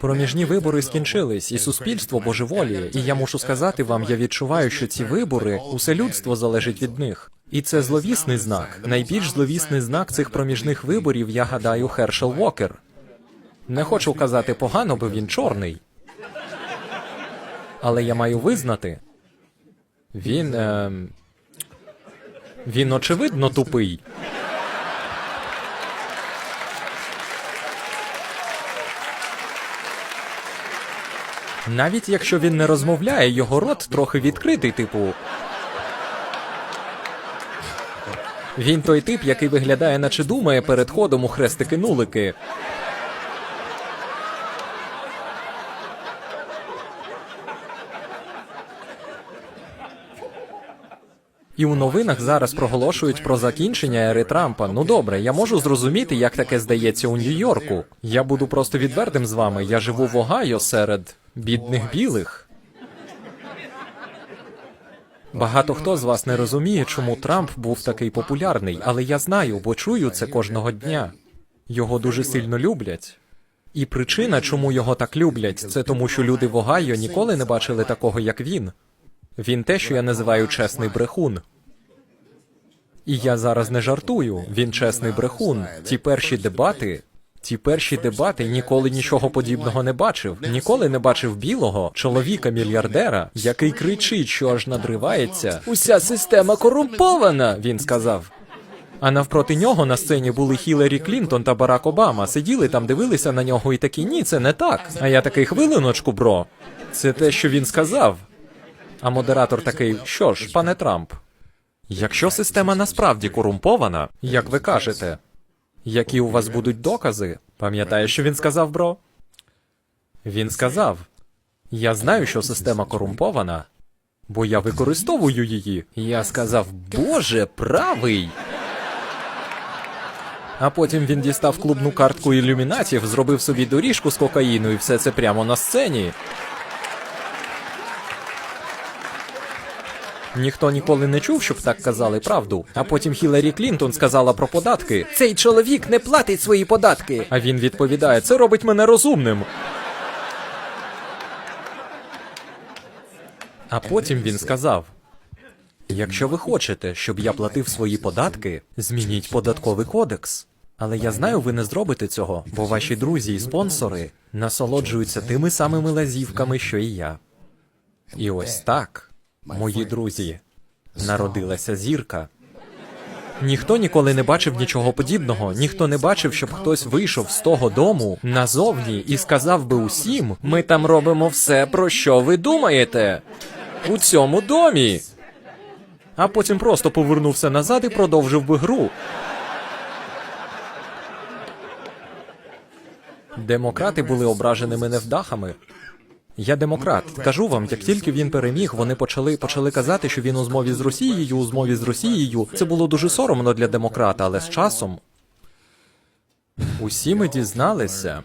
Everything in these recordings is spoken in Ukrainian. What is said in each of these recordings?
Проміжні вибори скінчились, і суспільство божеволіє. І я мушу сказати вам, я відчуваю, що ці вибори, усе людство залежить від них. І це зловісний знак. Найбільш зловісний знак цих проміжних виборів, я гадаю, Хершел Вокер. Не хочу казати погано, бо він чорний. Але я маю визнати. Він. ем, він очевидно тупий. Навіть якщо він не розмовляє, його рот трохи відкритий, типу. Він той тип, який виглядає, наче думає перед ходом у хрестики-нулики. І у новинах зараз проголошують про закінчення ери Трампа. Ну добре, я можу зрозуміти, як таке здається у Нью-Йорку. Я буду просто відвертим з вами. Я живу в Огайо серед бідних білих. Багато хто з вас не розуміє, чому Трамп був такий популярний, але я знаю, бо чую це кожного дня. Його дуже сильно люблять. І причина, чому його так люблять, це тому, що люди в Огайо ніколи не бачили такого, як він. Він те, що я називаю чесний брехун. І я зараз не жартую. Він чесний брехун. Ті перші дебати. Ті перші дебати ніколи нічого подібного не бачив. Ніколи не бачив білого чоловіка-мільярдера, який кричить, що аж надривається. Уся система корумпована. Він сказав. А навпроти нього на сцені були Хіларі Клінтон та Барак Обама. Сиділи там, дивилися на нього і такі ні, це не так. А я такий хвилиночку, бро. Це те, що він сказав. А модератор такий: що ж, пане Трамп, якщо система насправді корумпована, як ви кажете, які у вас будуть докази? Пам'ятаєш, що він сказав, бро? Він сказав: Я знаю, що система корумпована, бо я використовую її. Я сказав, Боже, правий. А потім він дістав клубну картку ілюмінатів, зробив собі доріжку з кокаїну і все це прямо на сцені. Ніхто ніколи не чув, щоб так казали правду. А потім Хіларі Клінтон сказала про податки. Цей чоловік не платить свої податки. А він відповідає: це робить мене розумним. А потім він сказав: Якщо ви хочете, щоб я платив свої податки, змініть податковий кодекс. Але я знаю, ви не зробите цього, бо ваші друзі і спонсори насолоджуються тими самими лазівками, що і я. І ось так, мої друзі, народилася зірка. Ніхто ніколи не бачив нічого подібного. Ніхто не бачив, щоб хтось вийшов з того дому назовні і сказав би усім: ми там робимо все, про що ви думаєте. У цьому домі. А потім просто повернувся назад і продовжив би гру. Демократи були ображеними невдахами. Я демократ. Кажу вам, як тільки він переміг, вони почали почали казати, що він у змові з Росією, у змові з Росією. Це було дуже соромно для демократа, але з часом усі ми дізналися,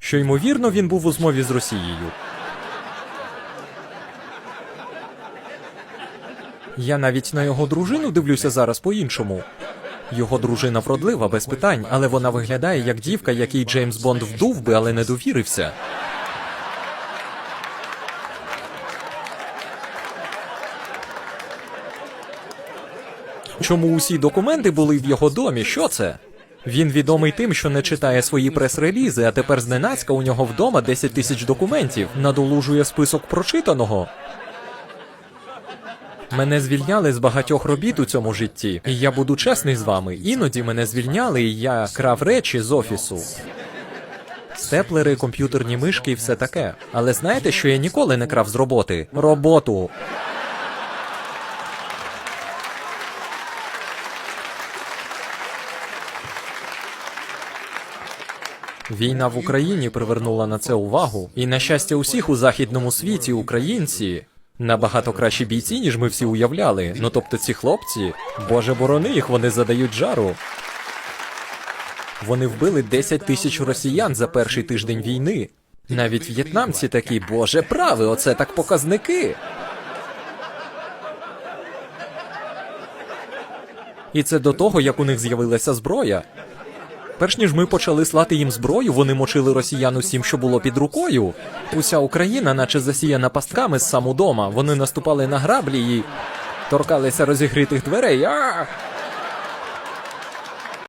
що ймовірно він був у змові з Росією. Я навіть на його дружину дивлюся зараз по-іншому. Його дружина вродлива, без питань, але вона виглядає як дівка, якій Джеймс Бонд вдув би, але не довірився. Чому усі документи були в його домі? Що це? Він відомий тим, що не читає свої прес-релізи, а тепер зненацька у нього вдома 10 тисяч документів, надолужує список прочитаного. Мене звільняли з багатьох робіт у цьому житті, і я буду чесний з вами. Іноді мене звільняли, і я крав речі з офісу. Степлери, комп'ютерні мишки і все таке. Але знаєте, що я ніколи не крав з роботи? Роботу. Війна в Україні привернула на це увагу, і на щастя усіх у західному світі українці набагато кращі бійці, ніж ми всі уявляли. Ну тобто ці хлопці, боже борони їх, вони задають жару. Вони вбили 10 тисяч росіян за перший тиждень війни. Навіть в'єтнамці такі, боже правий, оце так показники. І це до того, як у них з'явилася зброя. Перш ніж ми почали слати їм зброю, вони мочили росіян усім, що було під рукою. Уся Україна, наче засіяна пастками з саму дома. Вони наступали на граблі і торкалися розігрітих дверей. А!